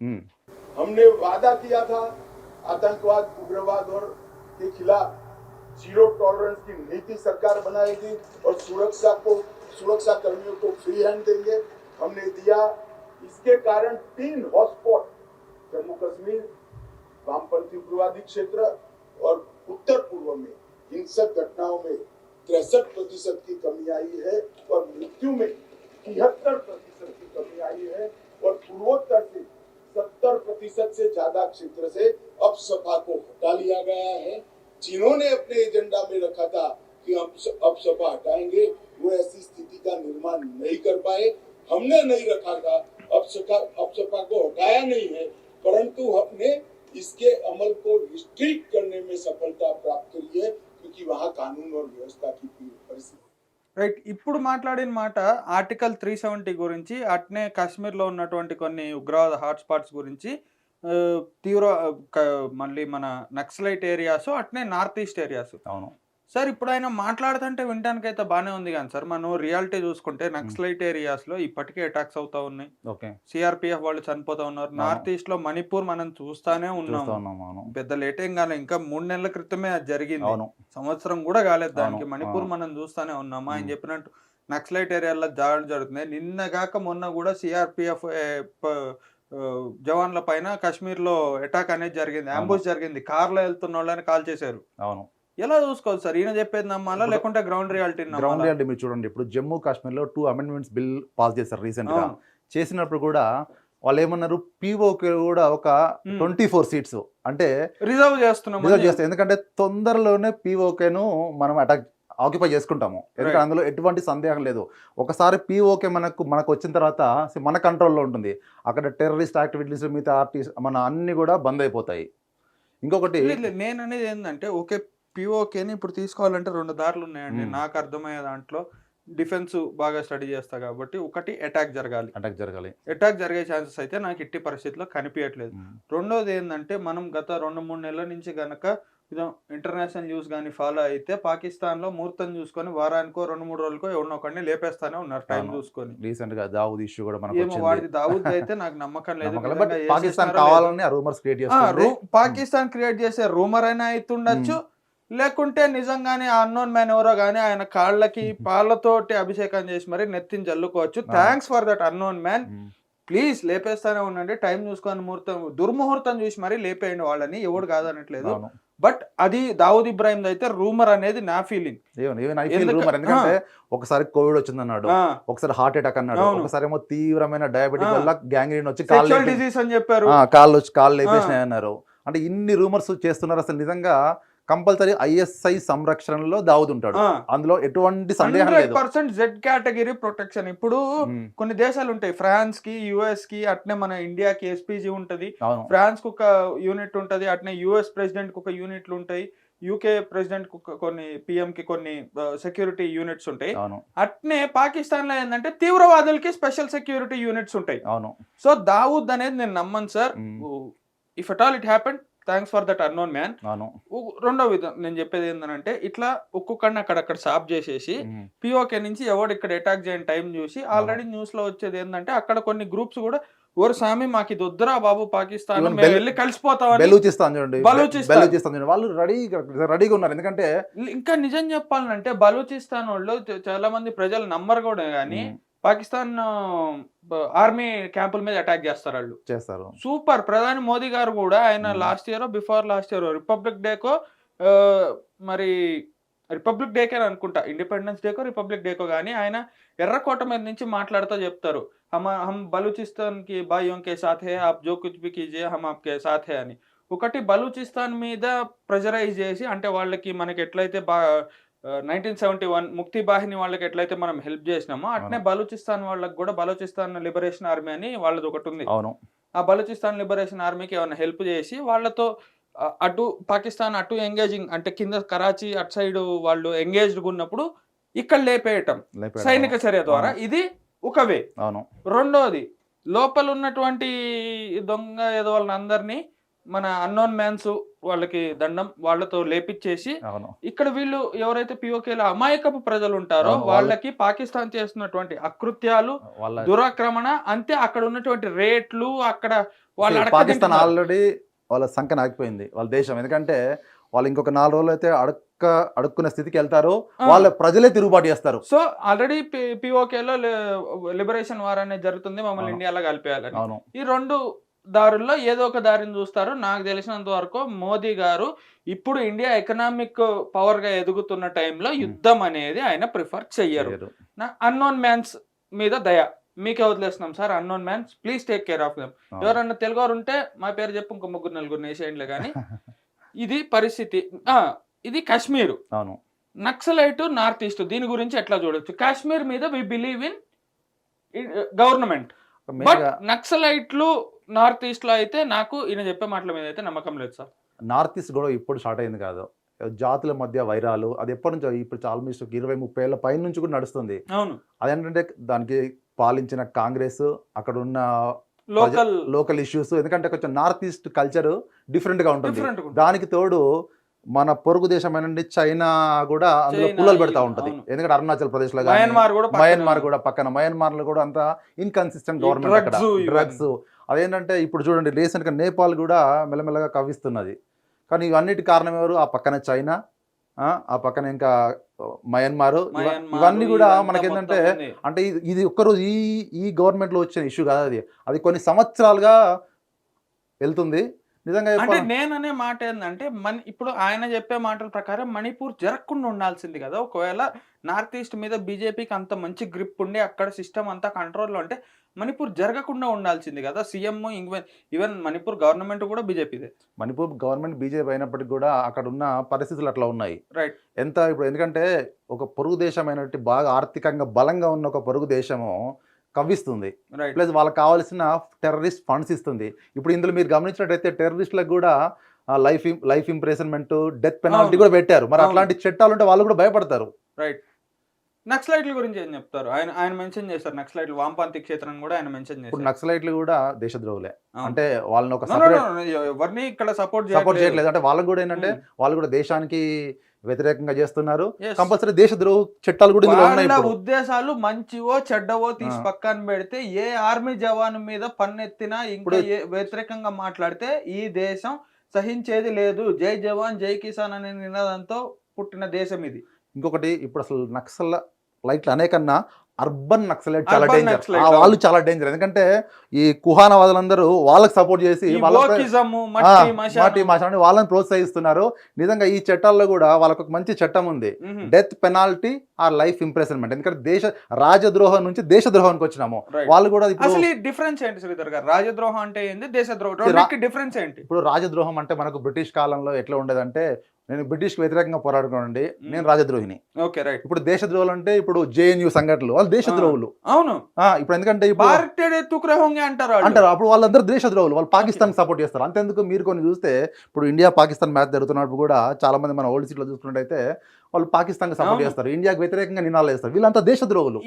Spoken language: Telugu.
ఉమ్, हमने वादा किया था आतंकवाद उग्रवाद और के खिलाफ ज़ीरो टॉलरेंस की नीति सरकार बनाएगी और सुरक्षा को सुरक्षा कर्मियों को फ्री हैंड देंगे। हमने दिया इसके कारण तीन हॉटस्पॉट जम्मू कश्मीर वामपंथी उग्रवादी क्षेत्र और उत्तर पूर्व में हिंसक घटनाओं में तिरसठ प्रतिशत की कमी आई है और मृत्यु में तिहत्तर प्रतिशत की कमी आई है और पूर्वोत्तर से सत्तर प्रतिशत से ज़्यादा क्षेत्र से अब सपा को हटा लिया गया है। जिन्होंने अपने एजेंडा में रखा था कि हम अब सपा हटाएँगे, वो ऐसी स्थिति का निर्माण नहीं कर पाए। हमने नहीं रखा था, अब सपा अब सपा को हटाया नहीं है, परंतु हमने इसके अमल को रिस्ट्रिक्ट करने में सफलता प्राप्त करी है, क्योंकि वहाँ कानून और व्यवस्था की परिस्थिति రైట్ ఇప్పుడు మాట్లాడిన మాట ఆర్టికల్ త్రీ సెవెంటీ గురించి అట్నే కాశ్మీర్లో ఉన్నటువంటి కొన్ని ఉగ్రవాద హాట్స్పాట్స్ గురించి తీవ్ర మళ్ళీ మన నక్సలైట్ ఏరియాస్ అట్నే నార్త్ ఈస్ట్ ఏరియాస్. అవును. సార్ ఇప్పుడు ఆయన మాట్లాడుతుంటే వినడానికి అయితే బాగానే ఉంది కానీ సార్ మనం రియాలిటీ చూసుకుంటే నక్సలైట్ ఏరియాస్లో ఇప్పటికే అటాక్స్ అవుతా ఉన్నాయి. ఓకే. సిఆర్పిఎఫ్ వాళ్ళు చనిపోతా ఉన్నారు. నార్త్ ఈస్ట్లో మణిపూర్ మనం చూస్తానే చూస్తా ఉన్నాం పెద్ద లేట్ ఏం కాలే ఇంకా మూడు నెలల క్రితమే అది జరిగింది. అవును. సంవత్సరం కూడా కాలేదు దానికి. మణిపూర్. మనం చూస్తానే ఉన్నాము ఆయన. చెప్పినట్టు నక్సలైట్ ఏరియాలో దాడులు జరుగుతున్నాయి. నిన్న కాక మొన్న కూడా సిఆర్పిఎఫ్ జవాన్ల పైన కాశ్మీర్లో అటాక్ అనేది జరిగింది. అంబుష్ జరిగింది. కార్లో వెళ్తున్న వాళ్ళని కాల్ చేశారు. అవును. ఎలా చూసుకోవాలి సార్? ఈయన చెప్పేది నమ్మాలా? లేకుంటే గ్రౌండ్ రియాలిటీ గ్రౌండ్ రియాలిటీ మీరు చూడండి. ఇప్పుడు జమ్మూ కాశ్మీర్లో టూ అమెండ్మెంట్స్ బిల్ పాస్ చేశారు రీసెంట్గా. అవును. చేసినప్పుడు కూడా వాళ్ళు ఏమన్నారు? పీఓకి కూడా ఒక. ట్వంటీ ఫోర్ సీట్స్ అంటే రిజర్వ్ చేస్తున్నాం రిజర్వ్ చేస్తాం ఎందుకంటే తొందరలోనే పీఓకేను మనం అటాక్ ఆక్యుపై చేసుకుంటాము. ఎందుకంటే. అందులో ఎటువంటి సందేహం లేదు. ఒకసారి పీఓకే మనకు మనకు వచ్చిన తర్వాత మన కంట్రోల్లో ఉంటుంది. అక్కడ టెర్రరిస్ట్ యాక్టివిటీస్ మిగతా ఆర్టిస్ట్ మన అన్ని కూడా బంద్ అయిపోతాయి. ఇంకొకటి. నేను అనేది ఏంటంటే ఓకే పిఓకేని ఇప్పుడు తీసుకోవాలంటే రెండు దారులు ఉన్నాయండి. నాకు అర్థమయ్యే దాంట్లో డిఫెన్స్ బాగా స్టడీ చేస్తా కాబట్టి ఒకటి అటాక్ జరగాలి. అటాక్ జరగాలి. అటాక్ జరిగే ఛాన్సెస్ అయితే నాకు ఎట్టి పరిస్థితిలో కనిపించట్లేదు. రెండోది ఏంటంటే మనం గత రెండు మూడు నెలల నుంచి గనక ఇంటర్నేషనల్ న్యూస్ కానీ ఫాలో అయితే పాకిస్తాన్లో ముహూర్తం చూసుకొని వారానికో రెండు మూడు రోజులకో ఎవరినో ఒకరిని లేపేస్తానే ఉన్నారు టైం. చూసుకొని. రీసెంట్గా దావుద్ ఇష్యూ కూడా మనకు వాడిది దావుద్ అయితే నాకు నమ్మకం లేదు. పాకిస్తాన్. కావాలని రూమర్స్ క్రియేట్ ఆ, చేస్తుంది. రూ- పాకిస్తాన్ క్రియేట్ చేసే రూమర్ అయినా అవుతుండొచ్చు లేకుంటే నిజంగానే అన్నోన్ మ్యాన్ ఎవరో గానీ ఆయన కాళ్ళకి పాళ్ళతోటి అభిషేకం చేసి మరి నెత్తిని జల్లుకోవచ్చు. ఆ. Thanks for that unknown man. Please లేపేస్తానే ఉండండి. టైం చూసుకొని ముహూర్తం దుర్ముహూర్తం చూసి మరి లేపేయండి వాళ్ళని. ఎవడు కాదనట్లేదు. బట్ అది దావుద్ ఇబ్రాహిం అయితే రూమర్ అనేది నా ఫీలింగ్ రూమర్ ఎందుకంటే ఒకసారి కోవిడ్ వచ్చింది అన్నాడు. ఒకసారి హార్ట్ అటాక్ అన్నాడు. ఒకసారి ఏమో తీవ్రమైన డయాబెటిక్ ఆ. వల్ల గ్యాంగ్రీన్ వచ్చి కాళ్ళు డిసీజ్ అని చెప్పారు. ఆ, కాళ్ళు వచ్చి కాళ్ళు లేపేసినాయి అన్నారు. అంటే ఇన్ని రూమర్స్ చేస్తున్నారు అసలు నిజంగా కంపల్సరీ ఐఎస్ఐ సంరక్షణలో దావుద్ ఉంటాడు అందులో ఎటువంటి సందేహం లేదు. Percent Z category protection. ఇప్పుడు కొన్ని దేశాలు ఉంటాయి. ఫ్రాన్స్కి యుఎస్కి అట్నే మన ఇండియాకి ఎస్పీజీ ఉంటది. ఫ్రాన్స్కు ఒక యూనిట్ ఉంటది. అట్నే యుఎస్ ప్రెసిడెంట్కు ఒక యూనిట్లు ఉంటాయి. యూకే ప్రెసిడెంట్కు కొన్ని పిఎం కి కొన్ని సెక్యూరిటీ యూనిట్స్ ఉంటాయి. అట్నే పాకిస్తాన్లో ఏంటంటే తీవ్రవాదులకి స్పెషల్ సెక్యూరిటీ యూనిట్స్ ఉంటాయి. అవును. సో దావూద్ అనేది నేను నమ్మను sir. If at all it happen thanks for that unknown man రెండో విధం నేను చెప్పేది ఏంటంటే ఇట్లా ఒక్కొక్కడిని అక్కడక్కడ సాఫ్ చేసేసి పిఓకే నుంచి ఎవడు ఇక్కడ అటాక్ చేయని టైం చూసి ఆల్రెడీ న్యూస్లో వచ్చేది ఏంటంటే అక్కడ కొన్ని గ్రూప్స్ కూడా ఓరు స్వామి మాకు ఇది వద్దురా బాబు పాకిస్తాన్ వెళ్ళి కలిసిపోతామని బెలూచిస్తాన్ చూడండి. బలూచిస్తాన్. చూడండి. వాళ్ళు రెడీ రెడీగా ఉన్నారు. ఎందుకంటే ఇంకా నిజం చెప్పాలంటే బలూచిస్తాన్ వాళ్ళు చాలా మంది ప్రజలు నమ్మరు కూడా కానీ పాకిస్తాన్ ఆర్మీ క్యాంపుల మీద అటాక్ చేస్తారు వాళ్ళు. చేస్తారు. సూపర్. ప్రధాని మోదీ గారు కూడా ఆయన. Last year before last year republic డేకో మరి రిపబ్లిక్ డేకే అనుకుంటా. ఇండిపెండెన్స్ డేకో రిపబ్లిక్ డేకో కానీ ఆయన ఎర్రకోట మీద నుంచి మాట్లాడుతూ చెప్తారు. హమ హమ్ బలూచిస్తాన్కి భాయియోం కే సాథ్ హే ఆప్ జో కుచ్ భీ కీజియే హమ్ ఆప్కే సాథ్ హే అని. ఒకటి బలూచిస్తాన్ మీద ప్రెజరైజ్ చేసి అంటే వాళ్ళకి మనకి ఎట్లయితే బా నైన్టీన్ సెవెంటీ వన్ ముక్తి బాహిని వాళ్ళకి ఎట్లయితే మనం హెల్ప్ చేసినామో అట్నే. బలూచిస్తాన్ వాళ్ళకి కూడా బలూచిస్తాన్ లిబరేషన్ ఆర్మీ అని వాళ్ళది ఒకటి ఉంది. అవును. ఆ బలూచిస్తాన్ లిబరేషన్ ఆర్మీకి ఏమైనా హెల్ప్ చేసి వాళ్ళతో అటు పాకిస్తాన్ అటు ఎంగేజింగ్ అంటే కింద కరాచీ అటు సైడ్ వాళ్ళు ఎంగేజ్డ్ ఉన్నప్పుడు ఇక్కడ లేపేయటం. సైనిక చర్య ద్వారా. ఇది ఒక వే. అవును. రెండోది లోపల ఉన్నటువంటి దొంగ ఏదో వాళ్ళని అందరినీ మన అన్నోన్ మ్యాన్స్ వాళ్ళకి దండం వాళ్ళతో లేపిచ్చేసి ఇక్కడ వీళ్ళు ఎవరైతే పిఓకేలో అమాయకపు ప్రజలు ఉంటారో వాళ్ళకి పాకిస్తాన్ చేస్తున్నటువంటి అకృత్యాలు దురాక్రమణ అంతే అక్కడ ఉన్నటువంటి రేట్లు అక్కడ వాళ్ళు పాకిస్తాన్. ఆల్రెడీ వాళ్ళ సంఖ్య ఆగిపోయింది వాళ్ళ దేశం ఎందుకంటే వాళ్ళు ఇంకొక నాలుగు రోజులు అయితే అడక్క అడుక్కునే స్థితికి వెళ్తారు. వాళ్ళ ప్రజలే తిరుగుబాటు చేస్తారు సో ఆల్రెడీ పిఓకేలో లిబరేషన్ వార్ అనేది జరుగుతుంది మమ్మల్ని. ఇండియాలో కలిపేయాలని అవును ఈ రెండు దారుల్లో ఏదో ఒక దారిని చూస్తారు. నాకు తెలిసినంత వరకు మోదీ గారు ఇప్పుడు ఇండియా ఎకనామిక్ పవర్గా ఎదుగుతున్న టైంలో యుద్ధం అనేది ఆయన ప్రిఫర్ చెయ్యరు. అన్నోన్ మ్యాన్స్ మీద దయ. మీకే వదిలేస్తున్నాం sir unknown mans please take care of them. ఎవరన్నా తెలుగు వారు ఉంటే మా పేరు చెప్పు ఇంకో ముగ్గురు నలుగురు వేసేయండిలే కానీ. ఇది పరిస్థితి. ఇది కాశ్మీర్. అవును. నక్సలైట్ నార్త్ ఈస్ట్ దీని గురించి ఎట్లా చూడొచ్చు? కాశ్మీర్ మీద we believe in government. But నక్సలైట్లు నార్త్ ఈస్ట్లో అయితే నాకు ఈయన చెప్పే మాటల మీద అయితే నమ్మకం లేదు సార్. నార్త్ ఈస్ట్ గొడవ ఇప్పుడు స్టార్ట్ అయింది కాదు. జాతుల మధ్య వైరాలు అది ఎప్పటి నుంచో ఇప్పుడు ఆల్మోస్ట్ ఇరవై ముప్పై ఏళ్ళ పైన నుంచి కూడా నడుస్తుంది. అవును. అదేంటంటే దానికి పాలించిన కాంగ్రెస్ అక్కడ ఉన్న లోకల్ లోకల్ ఇష్యూస్ ఎందుకంటే కొంచెం నార్త్ ఈస్ట్ కల్చర్ డిఫరెంట్గా ఉంటుంది. దానికి తోడు మన పొరుగు దేశమైన చైనా కూడా అందులో పుల్లలు పెడతా ఉంటది. ఎందుకంటే అరుణాచల్ ప్రదేశ్లో మయన్మార్ కూడా మయన్మార్. కూడా పక్కన. మయన్మార్లో కూడా అంత ఇన్కన్సిస్టెంట్ గవర్నమెంట్ అక్కడ. డ్రగ్స్ అదేంటంటే ఇప్పుడు చూడండి రీసెంట్గా నేపాల్ కూడా మెల్లమెల్లగా కవ్విస్తున్నది. కానీ ఇవన్నిటి కారణం ఎవరు? ఆ పక్కన చైనా ఆ, పక్కన ఇంకా మయన్మార్. ఇవ- మయన్మార్ ఇవన్నీ కూడా మనకేంటంటే. అంటే ఇది ఇది ఒక్కరోజు ఈ ఈ గవర్నమెంట్లో వచ్చిన ఇష్యూ కాదు అది. అది కొన్ని సంవత్సరాలుగా వెళ్తుంది. నిజంగా అంటే నేననే మాట ఏంటంటే మన ఇప్పుడు ఆయన చెప్పే మాటల ప్రకారం మణిపూర్ జరగకుండా ఉండాల్సింది కదా. ఒకవేళ నార్త్ ఈస్ట్ మీద బీజేపీకి అంత మంచి గ్రిప్ ఉండి అక్కడ సిస్టమ్ అంతా కంట్రోల్లో ఉంటే మణిపూర్ జరగకుండా ఉండాల్సింది కదా. CM even even Manipur government కూడా బీజేపీదే. మణిపూర్ గవర్నమెంట్ బీజేపీ అయినప్పటికీ కూడా అక్కడ ఉన్న పరిస్థితులు అట్లా ఉన్నాయి. రైట్. ఎంత ఇప్పుడు ఎందుకంటే ఒక పొరుగు దేశమైనట్టు బాగా ఆర్థికంగా బలంగా ఉన్న ఒక పొరుగు దేశము కవ్విస్తుంది. ప్లస్ వాళ్ళకి కావాల్సిన టెర్రరిస్ట్ ఫండ్స్ ఇస్తుంది. ఇప్పుడు ఇందులో మీరు గమనించినట్టయితే టెర్రరిస్టులకు కూడా life life imprisonment death penalty. కూడా పెట్టారు. మరి. అట్లాంటి చట్టాలు ఉంటే వాళ్ళు కూడా భయపడతారు. రైట్ నక్సలైట్ల గురించి ఏం చెప్తారు? ఆయన ఆయన మెన్షన్ చేస్తారు నక్సలైట్లు వామపంథీ క్షేత్రం కూడా ఆయన మెన్షన్ చేస్తారు నక్సలైట్లు కూడా దేశద్రోహులే. అంటే వాళ్ళని ఒక ఎవరిని ఇక్కడ సపోర్ట్ సపోర్ట్ చేయట్లేదు. అంటే వాళ్ళకు కూడా ఏంటంటే వాళ్ళు కూడా దేశానికి వ్యతిరేకంగా చేస్తున్నారు. కంపల్సరీ దేశద్రోహ చట్టాలు కూడా ఇందులో ఉన్నాయి ఉద్దేశాలు మంచివో చెడ్డవో తీసి. పక్కన పెడితే ఏ ఆర్మీ జవాన్ మీద పన్నెత్తినా ఇంకా వ్యతిరేకంగా మాట్లాడితే ఈ దేశం సహించేది లేదు. జై జవాన్ జై కిసాన్ అనే నినాదంతో పుట్టిన దేశం ఇది. ఇంకొకటి ఇప్పుడు అసలు నక్సల్ లైట్లు అనేకన్నా అర్బన్ నక్సలైట్ చాలా డేంజర్ వాళ్ళు చాలా డేంజర్ ఎందుకంటే ఈ కుహానవాదులందరూ వాళ్ళకి సపోర్ట్ చేసి ఈ వాళ్ళ wokeism, ఆ, మట్టి మాటి మశానం. మాట్లాడి వాళ్ళని ప్రోత్సహిస్తున్నారు. నిజంగా ఈ చట్టాల్లో కూడా వాళ్ళకు ఒక మంచి చట్టం ఉంది. Death penalty or life imprisonment ఎందుకంటే దేశ రాజద్రోహం నుంచి దేశద్రోహానికి వచ్చినాము. వాళ్ళు కూడా ఇప్పుడు అసలు డిఫరెన్స్ ఏంటి శ్రీధర్ గారు? రాజద్రోహం అంటే ఏంది? దేశద్రోహం. డిఫరెన్స్ ఏంటి? ఇప్పుడు రాజద్రోహం అంటే మనకు బ్రిటిష్ కాలంలో ఎట్లా ఉండేదంటే నేను బ్రిటిష్ వ్యతిరేకంగా పోరాడుకోండి నేను. రాజద్రోహిని. Okay right. ఇప్పుడు దేశద్రోహులు అంటే ఇప్పుడు జేఎన్యూ సంఘటనలు వాళ్ళు దేశద్రోహులు అవును. ఇప్పుడు ఎందుకంటే అంటారు. అంటారు. అప్పుడు వాళ్ళందరూ దేశద్రోహులు వాళ్ళు పాకిస్తాన్ సపోర్ట్ చేస్తారు. అంతెందుకు మీరు కొన్ని చూస్తే ఇప్పుడు ఇండియా పాకిస్తాన్ మ్యాచ్ జరుగుతున్నప్పుడు కూడా చాలా మంది మన ఓల్డ్ సీట్లో చూసుకున్నట్టయితే వాళ్ళు పాకిస్తాన్ సపోర్ట్. చేస్తారు. ఇండియాకి వ్యతిరేకంగా నినాలు వేస్తారు వీళ్ళంతా దేశద్రోహులు